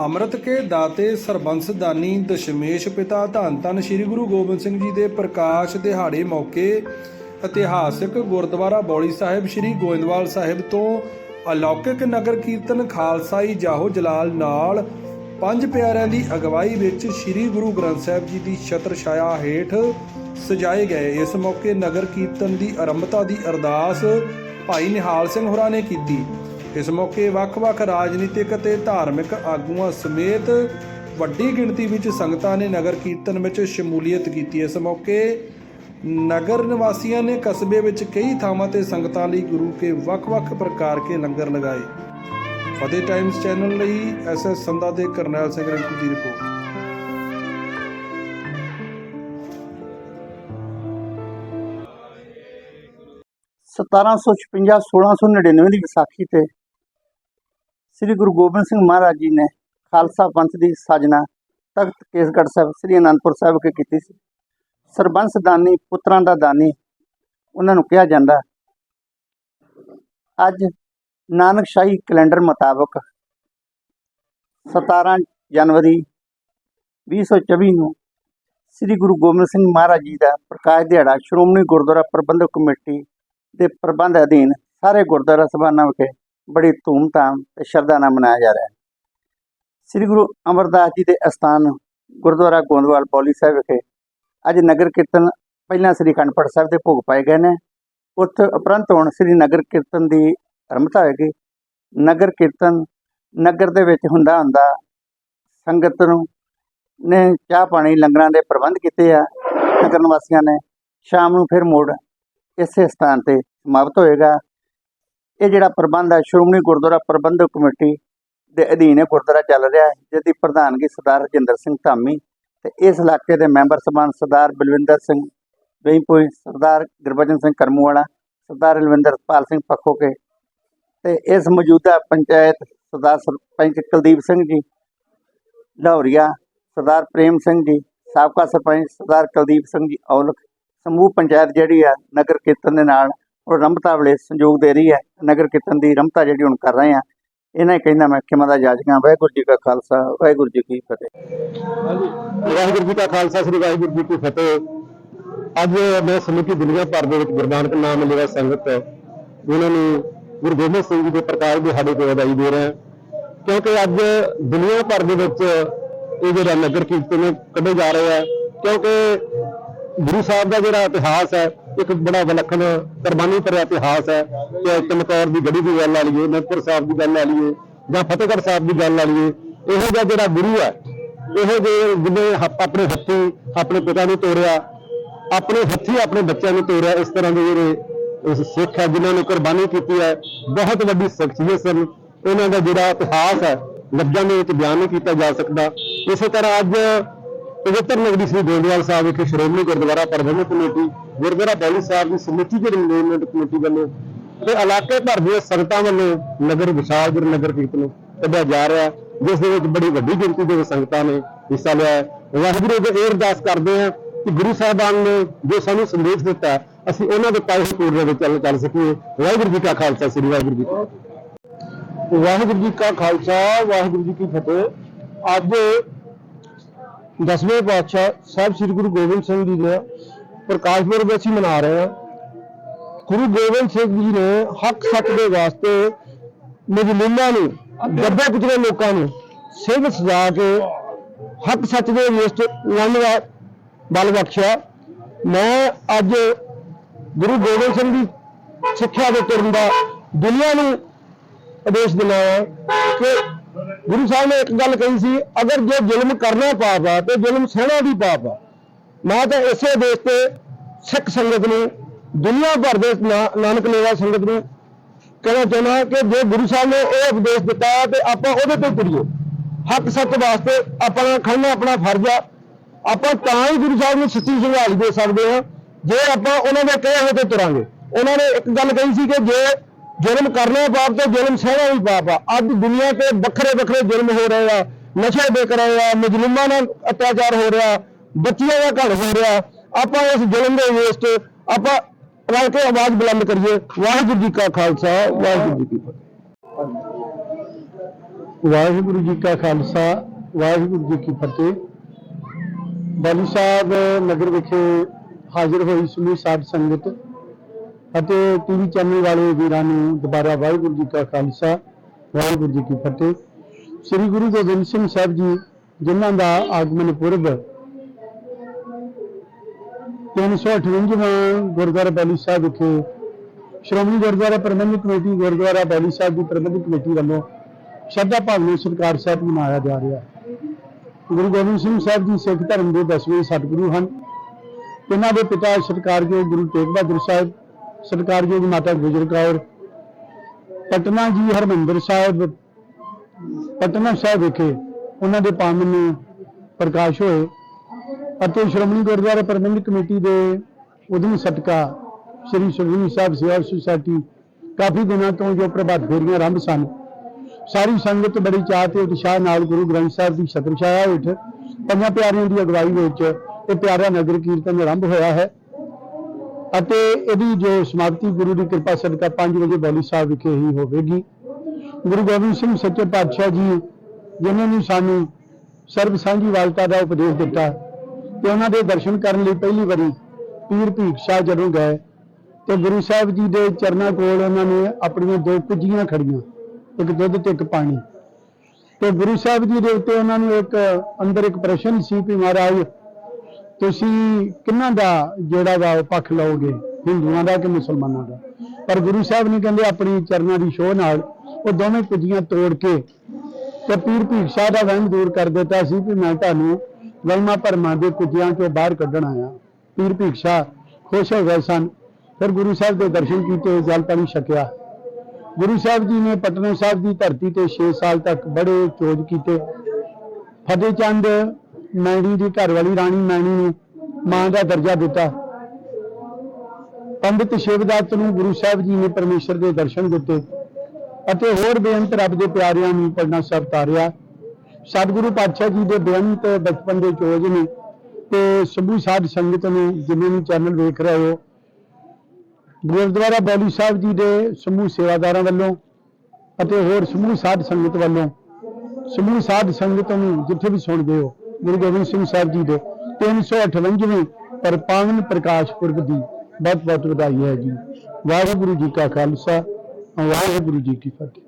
ਅੰਮ੍ਰਿਤ ਕੇ ਦਾਤੇ ਸਰਬੰਸਦਾਨੀ ਦਸ਼ਮੇਸ਼ ਪਿਤਾ ਧੰਨ ਧੰਨ ਸ੍ਰੀ ਗੁਰੂ ਗੋਬਿੰਦ ਸਿੰਘ ਜੀ ਦੇ ਪ੍ਰਕਾਸ਼ ਦਿਹਾੜੇ ਮੌਕੇ ਇਤਿਹਾਸਿਕ ਗੁਰਦੁਆਰਾ ਬੌਲੀ ਸਾਹਿਬ ਸ੍ਰੀ ਗੋਇੰਦਵਾਲ ਸਾਹਿਬ ਤੋਂ ਅਲੌਕਿਕ ਨਗਰ ਕੀਰਤਨ ਖਾਲਸਾਈ ਜਾਹੋ ਜਲਾਲ ਨਾਲ ਪੰਜ ਪਿਆਰਿਆਂ ਦੀ ਅਗਵਾਈ ਵਿੱਚ ਸ੍ਰੀ ਗੁਰੂ ਗ੍ਰੰਥ ਸਾਹਿਬ ਜੀ ਦੀ ਛਤਰ ਛਾਇਆ ਹੇਠ ਸਜਾਏ ਗਏ। ਇਸ ਮੌਕੇ ਨਗਰ ਕੀਰਤਨ ਦੀ ਆਰੰਭਤਾ ਦੀ ਅਰਦਾਸ ਭਾਈ ਨਿਹਾਲ ਸਿੰਘ ਹੋਰਾਂ ਨੇ ਕੀਤੀ। ਇਸ ਮੌਕੇ ਵੱਖ-ਵੱਖ ਰਾਜਨੀਤਿਕ ਅਤੇ ਧਾਰਮਿਕ ਆਗੂਆਂ ਸਮੇਤ ਵੱਡੀ ਗਿਣਤੀ ਵਿੱਚ ਸੰਗਤਾਂ ਨੇ ਨਗਰ ਕੀਰਤਨ ਵਿੱਚ ਸ਼ਮੂਲੀਅਤ ਕੀਤੀ। ਇਸ ਮੌਕੇ ਨਗਰ ਨਿਵਾਸੀਆਂ ਨੇ ਕਸਬੇ ਵਿੱਚ ਕਈ ਥਾਵਾਂ ਤੇ ਸੰਗਤਾਂ ਲਈ ਗੁਰੂ ਕੇ ਵੱਖ-ਵੱਖ ਪ੍ਰਕਾਰ ਕੇ ਲੰਗਰ ਲਗਾਏ। ਫਤਿਹ ਟਾਈਮਜ਼ ਚੈਨਲ ਲਈ ਐਸਐਸ ਸੰਧਾ ਦੇ ਕਰਨੈਲ ਸਿੰਘ ਰਿੰਕੂ ਦੀ ਰਿਪੋਰਟ। 1756 1699 ਦੀ ਵਿਸਾਖੀ ਤੇ ਸ੍ਰੀ ਗੁਰੂ ਗੋਬਿੰਦ ਸਿੰਘ ਮਹਾਰਾਜ ਜੀ ਨੇ ਖਾਲਸਾ ਪੰਥ ਦੀ ਸਾਜਨਾ ਤਖਤ ਕੇਸਗੜ੍ਹ ਸਾਹਿਬ, ਸ੍ਰੀ ਅਨੰਦਪੁਰ ਸਾਹਿਬ ਵਿਖੇ ਕੀਤੀ ਸੀ। ਸਰਬੰਸ ਦਾਨੀ, ਪੁੱਤਰਾਂ ਦਾ ਦਾਨੀ ਉਹਨਾਂ ਨੂੰ ਕਿਹਾ ਜਾਂਦਾ, ਅੱਜ ਨਾਨਕ ਸ਼ਾਹੀ ਕੈਲੰਡਰ ਮੁਤਾਬਕ 17 ਜਨਵਰੀ 2024 ਨੂੰ ਸ੍ਰੀ ਗੁਰੂ ਗੋਬਿੰਦ ਸਿੰਘ ਮਹਾਰਾਜ ਜੀ ਦਾ ਪ੍ਰਕਾਸ਼ ਦਿਹਾੜਾ ਸ਼੍ਰੋਮਣੀ ਗੁਰਦੁਆਰਾ ਪ੍ਰਬੰਧਕ ਕਮੇਟੀ ਦੇ ਪ੍ਰਬੰਧ ਅਧੀਨ ਸਾਰੇ ਗੁਰਦੁਆਰਾ ਸਭਾਵਾਂ ਵਿਖੇ ਬੜੀ ਧੂਮਧਾਮ ਤੇ ਸ਼ਰਧਾ ਨਾਲ ਮਨਾਇਆ ਜਾ ਰਿਹਾ ਹੈ। ਸ੍ਰੀ ਗੁਰੂ ਅਮਰਦਾਸ ਜੀ ਦੇ ਅਸਥਾਨ ਗੁਰਦੁਆਰਾ ਗੋਂਦਵਾਲ ਪੌਲੀ ਸਾਹਿਬ ਵਿਖੇ ਅੱਜ ਨਗਰ ਕੀਰਤਨ ਪਹਿਲਾਂ ਸ੍ਰੀ ਅਖੰਡ ਪਾਠ ਸਾਹਿਬ ਦੇ ਭੋਗ ਪਾਏ ਗਏ ਨੇ। ਉੱਥੇ ਉਪਰੰਤ ਹੁਣ ਸ੍ਰੀ ਨਗਰ ਕੀਰਤਨ ਦੀ ਆਰੰਭਤਾ ਹੋਏਗੀ। ਨਗਰ ਕੀਰਤਨ ਨਗਰ ਦੇ ਵਿੱਚ ਹੁੰਦਾ ਹੁੰਦਾ ਸੰਗਤ ਨੂੰ ਨੇ ਚਾਹ ਪਾਣੀ ਲੰਗਰਾਂ ਦੇ ਪ੍ਰਬੰਧ ਕੀਤੇ ਆ। ਨਗਰ ਨਿਵਾਸੀਆਂ ਨੇ ਸ਼ਾਮ ਨੂੰ ਫਿਰ ਮੁੜ ਇਸੇ ਸਥਾਨ ਤੇ ਸਮਾਪਤ ਹੋਏਗਾ। ਇਹ ਜਿਹੜਾ ਪ੍ਰਬੰਧ ਹੈ, ਸ਼੍ਰੋਮਣੀ ਗੁਰਦੁਆਰਾ ਪ੍ਰਬੰਧਕ ਕਮੇਟੀ ਦੇ ਅਧੀਨ ਇਹ ਗੁਰਦੁਆਰਾ ਚੱਲ ਰਿਹਾ ਹੈ, ਜਿਹਦੀ ਪ੍ਰਧਾਨਗੀ ਸਰਦਾਰ ਰਜਿੰਦਰ ਸਿੰਘ ਧਾਮੀ ਤੇ ਇਸ ਇਲਾਕੇ ਦੇ ਮੈਂਬਰ ਸਭਾਨ ਸਰਦਾਰ ਬਲਵਿੰਦਰ ਸਿੰਘ ਵੇਈਪੁਈ ਸਰਦਾਰ ਗੁਰਬਚਨ ਸਿੰਘ ਕਰਮੂਵਾਲਾ, ਸਰਦਾਰ ਰਲਵਿੰਦਰ ਪਾਲ ਸਿੰਘ ਪੱਖੋਕੇ ਤੇ ਇਸ ਮੌਜੂਦਾ ਪੰਚਾਇਤ ਸਰਦਾਰ ਸਰਪੰਚ ਕੁਲਦੀਪ ਸਿੰਘ ਜੀ, ਲਾਹੌਰੀਆ, ਸਰਦਾਰ ਪ੍ਰੇਮ ਸਿੰਘ ਜੀ, ਸਾਬਕਾ ਸਰਪੰਚ ਸਰਦਾਰ ਕੁਲਦੀਪ ਸਿੰਘ ਜੀ ਔਲਖ, ਸਮੂਹ ਪੰਚਾਇਤ ਜਿਹੜੀ ਆ, ਨਗਰ ਕੀਰਤਨ ਦੇ ਨਾਲ ਉਹ ਰੰਭਤਾ ਵੇਲੇ ਸੰਯੋਗ ਦੇ ਰਹੀ ਹੈ। ਨਗਰ ਕੀਰਤਨ ਦੀ ਰੰਭਤਾ ਜਿਹੜੀ ਹੁਣ ਕਰ ਰਹੇ ਆ ਇਹਨਾਂ ਕਹਿੰਦਾ ਮੈਂ ਖਿਮਾ ਦਾ ਜਾਜਕਾਂ ਵਾਹਿਗੁਰੂ ਜੀ ਕਾ ਖਾਲਸਾ, ਵਾਹਿਗੁਰੂ ਜੀ ਕੀ ਫਤਿਹ। ਵਾਹਿਗੁਰੂ ਜੀ ਕਾ ਖਾਲਸਾ, ਸ੍ਰੀ ਵਾਹਿਗੁਰੂ ਜੀ ਕੀ ਫਤਿਹ। ਅੱਜ ਮੈਂ ਸਮੁੱਚੀ ਦੁਨੀਆ ਭਰ ਦੇ ਵਿੱਚ ਗੁਰੂ ਨਾਨਕ ਨਾਮ ਲੈਵਾ ਸੰਗਤ ਉਹਨਾਂ ਨੂੰ ਗੁਰੂ ਗੋਬਿੰਦ ਸਿੰਘ ਜੀ ਦੇ ਪ੍ਰਕਾਸ਼ ਦਿਹਾੜੇ ਤੇ ਵਧਾਈ ਦੇ ਰਹੇ ਕਿਉਂਕਿ ਅੱਜ ਦੁਨੀਆ ਭਰ ਦੇ ਵਿੱਚ ਇਹ ਜਿਹੜਾ ਨਗਰ ਕੀਰਤਨ ਕੱਢੇ ਜਾ ਰਹੇ ਹੈ ਕਿਉਂਕਿ ਗੁਰੂ ਸਾਹਿਬ ਦਾ ਜਿਹੜਾ ਇਤਿਹਾਸ ਹੈ ਇੱਕ ਬੜਾ ਵਿਲੱਖਣ ਕੁਰਬਾਨੀ ਭਰਿਆ ਇਤਿਹਾਸ ਹੈ ਕਿ ਚਮਕੌਰ ਦੀ ਗੜੀ ਦੀ ਗੱਲ ਆ ਲਈਏ ਅਨੰਦਪੁਰ ਸਾਹਿਬ ਦੀ ਗੱਲ ਆ ਲਈਏ ਜਾਂ ਫਤਿਹਗੜ੍ਹ ਸਾਹਿਬ ਦੀ ਗੱਲ ਆ ਲਈਏ, ਇਹੋ ਜਿਹਾ ਜਿਹੜਾ ਗੁਰੂ ਹੈ, ਇਹੋ ਜਿਹੇ ਜਿਹਨੇ ਆਪਣੇ ਹੱਥੀ ਆਪਣੇ ਪਿਤਾ ਨੂੰ ਤੋਰਿਆ, ਆਪਣੇ ਹੱਥੀ ਆਪਣੇ ਬੱਚਿਆਂ ਨੂੰ ਤੋਰਿਆ, ਇਸ ਤਰ੍ਹਾਂ ਦੇ ਜਿਹੜੇ ਸਿੱਖ ਹੈ ਜਿਨ੍ਹਾਂ ਨੇ ਕੁਰਬਾਨੀ ਕੀਤੀ ਹੈ, ਬਹੁਤ ਵੱਡੀ ਸ਼ਖਸੀਅਤ ਸਨ। ਉਹਨਾਂ ਦਾ ਜਿਹੜਾ ਇਤਿਹਾਸ ਹੈ, ਲਫ਼ਜ਼ਾਂ ਦੇ ਵਿੱਚ ਬਿਆਨ ਨਹੀਂ ਕੀਤਾ ਜਾ ਸਕਦਾ। ਇਸੇ ਤਰ੍ਹਾਂ ਅੱਜ ਪਵਿੱਤਰ ਨਗਰੀ ਸ੍ਰੀ ਗੋਇੰਦਵਾਲ ਸਾਹਿਬ ਵਿਖੇ ਸ਼੍ਰੋਮਣੀ ਗੁਰਦੁਆਰਾ ਪ੍ਰਬੰਧਕ ਕਮੇਟੀ ਗੁਰਦੁਆਰਾ ਬੌਲੀ ਸਾਹਿਬ ਦੀ ਸਮੁੱਚੀ ਜਿਹੜੀ ਮੈਨੇਜਮੈਂਟ ਕਮੇਟੀ ਵੱਲੋਂ ਤੇ ਇਲਾਕੇ ਭਰ ਦੀਆਂ ਸੰਗਤਾਂ ਵੱਲੋਂ ਨਗਰ ਵਿਸ਼ਾਲ ਗੁਰੂ ਨਗਰ ਕੀਰਤਨ ਕੱਢਿਆ ਜਾ ਰਿਹਾ ਹੈ, ਜਿਸ ਦੇ ਵਿੱਚ ਬੜੀ ਵੱਡੀ ਗਿਣਤੀ ਦੇ ਵਿੱਚ ਸੰਗਤਾਂ ਨੇ ਹਿੱਸਾ ਲਿਆ ਹੈ। ਵਾਹਿਗੁਰੂ ਦੇ ਇਹ ਅਰਦਾਸ ਕਰਦੇ ਹਾਂ ਕਿ ਗੁਰੂ ਸਾਹਿਬਾਨ ਨੇ ਜੋ ਸਾਨੂੰ ਸੰਦੇਸ਼ ਦਿੱਤਾ ਅਸੀਂ ਉਹਨਾਂ ਦੇ ਪਾਏ ਪੂਰ ਵਿੱਚ ਚੱਲ ਚੱਲ ਸਕੀਏ। ਵਾਹਿਗੁਰੂ ਜੀ ਕਾ ਖਾਲਸਾ ਸ੍ਰੀ ਵਾਹਿਗੁਰੂ ਜੀ ਵਾਹਿਗੁਰੂ ਜੀ ਕਾ ਖਾਲਸਾ ਵਾਹਿਗੁਰੂ ਜੀ ਕੀ ਫਤਿਹ। ਅੱਜ ਦਸਵੇਂ ਪਾਤਸ਼ਾਹ ਸਾਹਿਬ ਸ੍ਰੀ ਗੁਰੂ ਗੋਬਿੰਦ ਸਿੰਘ ਜੀ ਨੇ ਪ੍ਰਕਾਸ਼ ਪੁਰਬ ਅਸੀਂ ਮਨਾ ਰਹੇ ਹਾਂ। ਗੁਰੂ ਗੋਬਿੰਦ ਸਿੰਘ ਜੀ ਨੇ ਹੱਕ ਸੱਚ ਦੇ ਵਾਸਤੇ ਮਜਲੂਮਾਂ ਨੂੰ ਦੱਬੇ ਕੁਚਲੇ ਲੋਕਾਂ ਨੂੰ ਸਿੰਘ ਸਜਾ ਕੇ ਹੱਕ ਸੱਚ ਦੇ ਰਸਤੇ ਲੰਘਣ ਦਾ ਬਲ ਬਖਸ਼ਿਆ। ਮੈਂ ਅੱਜ ਗੁਰੂ ਗੋਬਿੰਦ ਸਿੰਘ ਦੀ ਸਿੱਖਿਆ ਦੇ ਤੁਰਨ ਦਾ ਦੁਨੀਆ ਨੂੰ ਆਦੇਸ਼ ਦਿੰਦਾ ਹਾਂ ਕਿ ਗੁਰੂ ਸਾਹਿਬ ਨੇ ਇੱਕ ਗੱਲ ਕਹੀ ਸੀ, ਅਗਰ ਜੇ ਜ਼ੁਲਮ ਕਰਨਾ ਪਾਪ ਆ ਤੇ ਜ਼ੁਲਮ ਸਹਿਣਾ ਵੀ ਪਾਪ ਆ। ਮੈਂ ਤਾਂ ਇਸੇ ਦੇਸ਼ ਤੇ ਸਿੱਖ ਸੰਗਤ ਨੂੰ, ਦੁਨੀਆ ਭਰ ਦੇ ਨਾਨਕ ਨੇਵਾ ਸੰਗਤ ਨੂੰ ਕਹਿਣਾ ਚਾਹੁੰਦਾ ਕਿ ਜੇ ਗੁਰੂ ਸਾਹਿਬ ਨੇ ਇਹ ਉਪਦੇਸ਼ ਦਿੱਤਾ ਤੇ ਆਪਾਂ ਉਹਦੇ ਤੇ ਤੁਰੀਏ। ਹੱਕ ਸੱਚ ਵਾਸਤੇ ਆਪਣਾ ਖੜਨਾ ਆਪਣਾ ਫਰਜ਼ ਆ। ਆਪਾਂ ਤਾਂ ਹੀ ਗੁਰੂ ਸਾਹਿਬ ਨੂੰ ਸੱਚੀ ਸੰਭਾਲ ਦੇ ਸਕਦੇ ਹਾਂ, ਜੇ ਆਪਾਂ ਉਹਨਾਂ ਦੇ ਕਹੇ ਹੋਏ ਤੇ ਤੁਰਾਂਗੇ। ਉਹਨਾਂ ਨੇ ਇੱਕ ਗੱਲ ਕਹੀ ਸੀ ਕਿ ਜੇ ਜ਼ੁਲਮ ਕਰਨਾ ਪਾਪ ਤੇ ਜ਼ੁਲਮ ਸਹਿਣਾ ਵੀ ਪਾਪ ਆ। ਅੱਜ ਦੁਨੀਆ ਤੇ ਵੱਖਰੇ ਵੱਖਰੇ ਜ਼ੁਲਮ ਹੋ ਰਹੇ ਆ, ਨਸ਼ੇ ਵਿਕ ਰਹੇ ਆ ਮਜਲੂਮਾਂ ਨਾਲ ਅਤਿਆਚਾਰ ਹੋ ਰਿਹਾ। ਬੱਚਿਆਂ ਦਾ ਘਰ ਹੋ ਰਿਹਾ, ਆਪਾਂ ਇਸ ਜ਼ੁਲਮ ਦੇ ਵੇਸਟ ਆਪਾਂ ਰਲ ਕੇ ਆਵਾਜ਼ ਬੁਲੰਦ ਕਰੀਏ। ਵਾਹਿਗੁਰੂ ਜੀ ਕਾ ਖਾਲਸਾ, ਵਾਹਿਗੁਰੂ ਜੀ ਕੀ ਫਤਿਹ। ਵਾਹਿਗੁਰੂ ਜੀ ਕਾ ਖਾਲਸਾ, ਵਾਹਿਗੁਰੂ ਜੀ ਕੀ ਫਤਿਹ। ਬਾਲੀ ਸਾਹਿਬ ਨਗਰ ਵਿਖੇ ਹਾਜ਼ਰ ਹੋਈ ਸਮੂਹ ਸਾਧ ਸੰਗਤ ਅਤੇ ਟੀਵੀ ਚੈਨਲ ਵਾਲੇ ਵੀਰਾਂ ਨੂੰ ਦੁਬਾਰਾ ਵਾਹਿਗੁਰੂ ਜੀ ਕਾ ਖਾਲਸਾ, ਵਾਹਿਗੁਰੂ ਜੀ ਕੀ ਫਤਿਹ। ਸ੍ਰੀ ਗੁਰੂ ਗੋਬਿੰਦ ਸਿੰਘ ਸਾਹਿਬ ਜੀ, ਜਿਨ੍ਹਾਂ ਦਾ ਆਗਮਨ ਪੁਰਬ 358ਵਾਂ ਗੁਰਦੁਆਰਾ ਬੈਲੀ ਸਾਹਿਬ ਵਿਖੇ ਸ਼੍ਰੋਮਣੀ ਗੁਰਦੁਆਰਾ ਪ੍ਰਬੰਧਕ ਕਮੇਟੀ, ਗੁਰਦੁਆਰਾ ਬੈਲੀ ਸਾਹਿਬ ਦੀ ਪ੍ਰਬੰਧਕ ਕਮੇਟੀ ਵੱਲੋਂ ਸ਼ਰਧਾ ਭਾਵਨਾ ਸਤਿਕਾਰ ਸਾਹਿਬ ਮਨਾਇਆ ਜਾ ਰਿਹਾ ਹੈ। ਗੁਰੂ ਗੋਬਿੰਦ ਸਿੰਘ ਸਾਹਿਬ ਜੀ ਸਿੱਖ ਧਰਮ ਦੇ ਦਸਵੇਂ ਸਤਿਗੁਰੂ ਹਨ। ਇਹਨਾਂ ਦੇ ਪਿਤਾ ਸਤਿਕਾਰਯੋਗ ਗੁਰੂ ਤੇਗ ਬਹਾਦਰ ਸਾਹਿਬ, ਸਤਿਕਾਰਯੋਗ ਮਾਤਾ ਗੁਜਰ ਕੌਰ, ਪਟਨਾ ਜੀ ਹਰਮੰਦਰ ਸਾਹਿਬ, ਪਟਨਾ ਸਾਹਿਬ ਵਿਖੇ ਉਹਨਾਂ ਦੇ ਪਾਵਨ ਪ੍ਰਕਾਸ਼ ਹੋਏ। ਅਤੇ ਸ਼੍ਰੋਮਣੀ ਗੁਰਦੁਆਰਾ ਪ੍ਰਬੰਧਕ ਕਮੇਟੀ ਦੇ ਉਦਮ ਸਦਕਾ ਸ੍ਰੀ ਸੁਖਮਨੀ ਸਾਹਿਬ ਸੇਵਾ ਸੁਸਾਇਟੀ ਕਾਫੀ ਦਿਨਾਂ ਤੋਂ ਜੋ ਪ੍ਰਭਾਤ ਫੇਰੀਆਂ ਆਰੰਭ ਸਨ। ਸਾਰੀ ਸੰਗਤ ਬੜੀ ਚਾਹ ਤੇ ਉਤਸ਼ਾਹ ਨਾਲ ਗੁਰੂ ਗ੍ਰੰਥ ਸਾਹਿਬ ਦੀ ਛਤਰ ਛਾਇਆ ਹੇਠ ਪੰਜਾਂ ਪਿਆਰਿਆਂ ਦੀ ਅਗਵਾਈ ਵਿੱਚ ਇਹ ਪਿਆਰਾ ਨਗਰ ਕੀਰਤਨ ਆਰੰਭ ਹੋਇਆ ਹੈ ਅਤੇ ਇਹਦੀ ਜੋ ਸਮਾਪਤੀ ਗੁਰੂ ਦੀ ਕਿਰਪਾ ਸਦਕਾ 5 ਵਜੇ ਬੌਲੀ ਸਾਹਿਬ ਵਿਖੇ ਹੀ ਹੋਵੇਗੀ। ਗੁਰੂ ਗੋਬਿੰਦ ਸਿੰਘ ਸੱਚੇ ਪਾਤਸ਼ਾਹ ਜੀ, ਜਿਨ੍ਹਾਂ ਨੇ ਸਾਨੂੰ ਸਰਬ ਸਾਂਝੀ ਵਾਲਤਾ ਦਾ ਉਪਦੇਸ਼ ਦਿੱਤਾ ਤੇ ਉਹਨਾਂ ਦੇ ਦਰਸ਼ਨ ਕਰਨ ਲਈ ਪਹਿਲੀ ਵਾਰੀ ਪੀਰ ਭੀਖ ਸ਼ਾਹ ਜਦੋਂ ਗਏ ਤੇ ਗੁਰੂ ਸਾਹਿਬ ਜੀ ਦੇ ਚਰਨਾਂ ਕੋਲ ਉਹਨਾਂ ਨੇ ਆਪਣੀਆਂ ਦੋ ਕੁੱਜੀਆਂ ਖੜੀਆਂ, ਇੱਕ ਦੁੱਧ ਤੇ ਇੱਕ ਪਾਣੀ। ਤੇ ਗੁਰੂ ਸਾਹਿਬ ਜੀ ਦੇ ਉੱਤੇ ਉਹਨਾਂ ਨੂੰ ਇੱਕ ਅੰਦਰ ਇੱਕ ਪ੍ਰਸ਼ਨ ਸੀ ਕਿ ਮਹਾਰਾਜ, ਤੁਸੀਂ ਕਿਹਨਾਂ ਦਾ ਜਿਹੜਾ ਵਾ ਉਹ ਪੱਖ ਲਓਗੇ, ਹਿੰਦੂਆਂ ਦਾ ਕਿ ਮੁਸਲਮਾਨਾਂ ਦਾ? ਪਰ ਗੁਰੂ ਸਾਹਿਬ ਨੇ ਕਹਿੰਦੇ ਆਪਣੀ ਚਰਨਾਂ ਦੀ ਸ਼ੋਅ ਨਾਲ ਉਹ ਦੋਵੇਂ ਕੁੱਜੀਆਂ ਤੋੜ ਕੇ ਤੇ ਪੀਰ ਭੀਖ ਸ਼ਾਹ ਦਾ ਵਹਿਮ ਦੂਰ ਕਰ ਦਿੱਤਾ ਸੀ ਕਿ ਮੈਂ ਤੁਹਾਨੂੰ ਵਹਿਮਾਂ ਭਰਮਾਂ ਦੇ ਕੁੱਜਿਆਂ ਚੋਂ ਬਾਹਰ ਕੱਢਣ ਆਇਆ। ਪੀਰ ਭੀਖ ਖੁਸ਼ ਹੋ ਗਏ ਸਨ। ਫਿਰ ਗੁਰੂ ਸਾਹਿਬ ਦੇ ਦਰਸ਼ਨ ਕੀਤੇ, ਜਲ ਪਾਣੀ ਛਕਿਆ। ਗੁਰੂ ਸਾਹਿਬ ਜੀ ਨੇ ਪਟਨਾ ਸਾਹਿਬ ਦੀ ਧਰਤੀ ਤੇ 6 ਸਾਲ ਤੱਕ ਬੜੇ ਚੋਜ ਕੀਤੇ। ਫਤਿਹ ਚੰਦ ਮੈਣੀ ਦੀ ਘਰ ਵਾਲੀ ਰਾਣੀ ਮੈਣੀ ਨੂੰ ਮਾਂ ਦਾ ਦਰਜਾ ਦਿੱਤਾ। ਪੰਡਿਤ ਸ਼ਿਵਦਾਤ ਨੂੰ ਗੁਰੂ ਸਾਹਿਬ ਜੀ ਨੇ ਪਰਮੇਸ਼ਰ ਦੇ ਦਰਸ਼ਨ ਦਿੱਤੇ ਅਤੇ ਹੋਰ ਬੇਅੰਤ ਰੱਬ ਦੇ ਪਿਆਰਿਆਂ ਨੂੰ ਪਟਨਾ ਸਾਹਿਬ ਤਾਰਿਆ। ਸਤਿਗੁਰੂ ਪਾਤਸ਼ਾਹ ਜੀ ਦੇ ਬੇਅੰਤ ਬਚਪਨ ਦੇ ਚੋਜ ਨੇ ਤੇ ਸਮੂਹ ਸਾਧ ਸੰਗਤ ਨੇ ਜਿਵੇਂ ਵੀ ਚੈਨਲ ਵੇਖ ਰਹੇ ਹੋ, ਗੁਰਦੁਆਰਾ ਬੌਲੀ ਸਾਹਿਬ ਜੀ ਦੇ ਸਮੂਹ ਸੇਵਾਦਾਰਾਂ ਵੱਲੋਂ ਅਤੇ ਹੋਰ ਸਮੂਹ ਸਾਧ ਸੰਗਤ ਵੱਲੋਂ, ਸਮੂਹ ਸਾਧ ਸੰਗਤ ਨੂੰ ਜਿੱਥੇ ਵੀ ਸੁਣਦੇ ਹੋ, ਗੁਰੂ ਗੋਬਿੰਦ ਸਿੰਘ ਸਾਹਿਬ ਜੀ ਦੇ 358ਵੇਂ ਪਰ ਪਾਵਨ ਪ੍ਰਕਾਸ਼ ਪੁਰਬ ਦੀ ਬਹੁਤ ਬਹੁਤ ਵਧਾਈ ਹੈ ਜੀ। ਵਾਹਿਗੁਰੂ ਜੀ ਕਾ ਖਾਲਸਾ, ਵਾਹਿਗੁਰੂ ਜੀ ਕੀ ਫਤਿਹ।